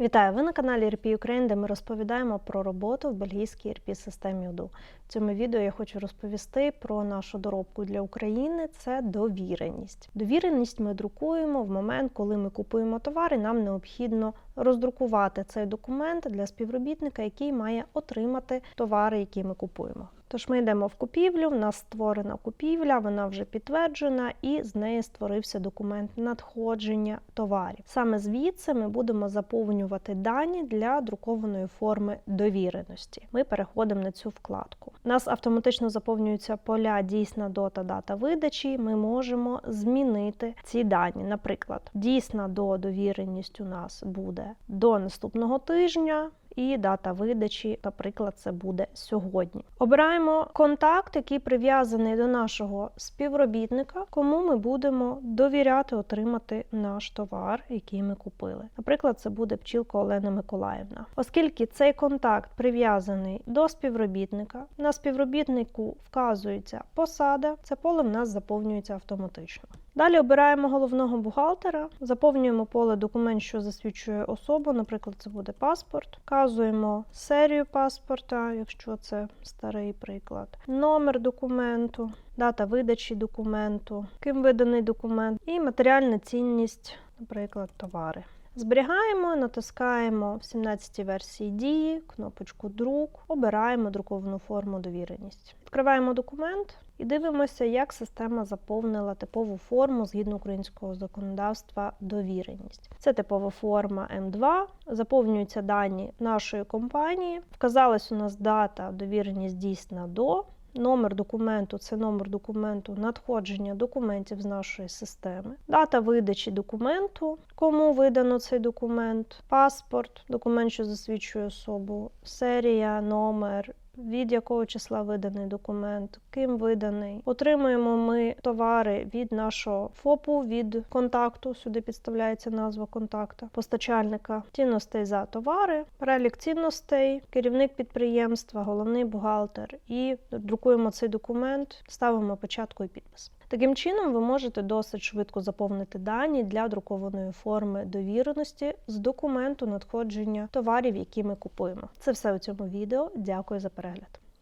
Вітаю! Ви на каналі RP Ukraine, де ми розповідаємо про роботу в бельгійській RP системі УДУ. В цьому відео я хочу розповісти про нашу доробку для України. Це довіреність. Довіреність ми друкуємо в момент, коли ми купуємо товари. Нам необхідно роздрукувати цей документ для співробітника, який має отримати товари, які ми купуємо. Тож ми йдемо в купівлю, в нас створена купівля, вона вже підтверджена, і з неї створився документ надходження товарів. Саме звідси ми будемо заповнювати дані для друкованої форми довіреності. Ми переходимо на цю вкладку. У нас автоматично заповнюються поля дійсна дота, дата видачі. Ми можемо змінити ці дані. Наприклад, дійсна до довіреність у нас буде до наступного тижня. І дата видачі, наприклад, це буде сьогодні. Обираємо контакт, який прив'язаний до нашого співробітника, кому ми будемо довіряти отримати наш товар, який ми купили. Наприклад, це буде пчілка Олена Миколаївна. Оскільки цей контакт прив'язаний до співробітника, на співробітнику вказується посада, це поле в нас заповнюється автоматично. Далі обираємо головного бухгалтера, заповнюємо поле документ, що засвідчує особу, наприклад, це буде паспорт. Вказуємо серію паспорта, якщо це старий приклад, номер документу, дата видачі документу, ким виданий документ і матеріальна цінність, наприклад, товари. Зберігаємо, натискаємо в 17 версії дії, кнопочку Друк, обираємо друковану форму довіреність. Відкриваємо документ і дивимося, як система заповнила типову форму згідно українського законодавства довіреність. Це типова форма М2, заповнюються дані нашої компанії. Вказалась у нас дата довіреність дійсна до. Номер документу це номер документу надходження документів з нашої системи, дата видачі документу, кому видано цей документ, паспорт, документ, що засвідчує особу, серія, номер. Від якого числа виданий документ, ким виданий. Отримуємо ми товари від нашого ФОПу, від контакту. Сюди підставляється назва контакта, постачальника, цінностей за товари, перелік цінностей, керівник підприємства, головний бухгалтер. І друкуємо цей документ, ставимо початку і підпис. Таким чином, ви можете досить швидко заповнити дані для друкованої форми довіреності з документу надходження товарів, які ми купуємо. Це все у цьому відео. Дякую за перегляд.